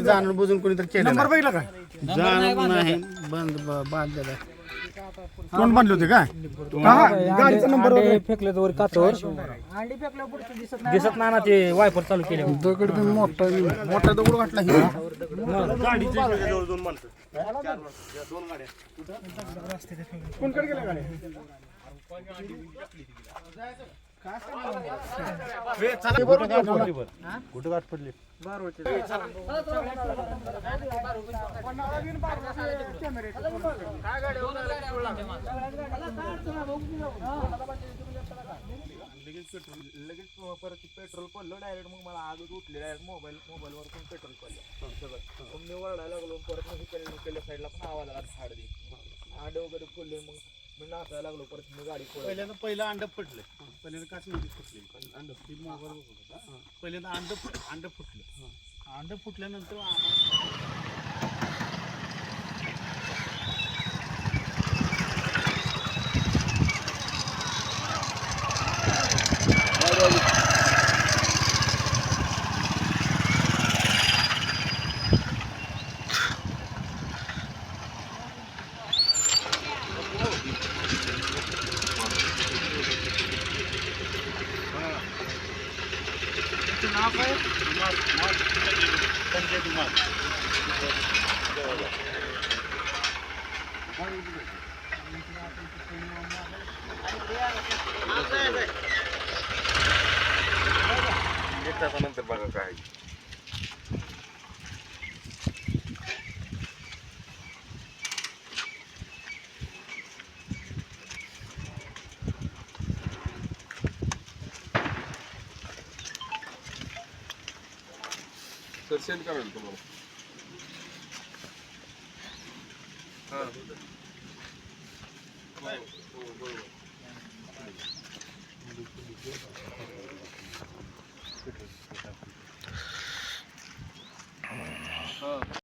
जाणून बुजून कोणीतरी केलं नंबर बघितला का? जाणून नाही बंद ब- बांधलेला. आहे. कोण बांधले होते काय गाडीचा नंबर अंडे फेकले वर काचवर दिसत नाही ना. ते वायपर चालू केले. दगड बी मोठा मोठा दगड घातला ही कोणकडे गेल्या गाड्या? कुठं गाठ पडली लगेच पेट्रोल लगेच परत पेट्रोल पडलं डायरेक्ट मग मला आगच उठले डायरेक्ट मोबाईल मोबाईलवर पण पेट्रोल पडलं सगळं मग मी वरडायला लागलो परत मग इकडे साईडला पण आवाज आला झाड दे आडे वगैरे फुलले मग मी नाचायला लागलो परत मी गाडी पहिल्यांदा पहिलं अंड फुटलं. पहिल्यांदा काच नव्हती फुटली. अंड ती मोबाईल बघत होता पहिल्यांदा अंड फुट अंड फुटलं. अंड फुटल्यानंतर आम्हाला नाव काय संजय कुमार एक तासानंतर बघा काय सर सेंड करा तुम्हाला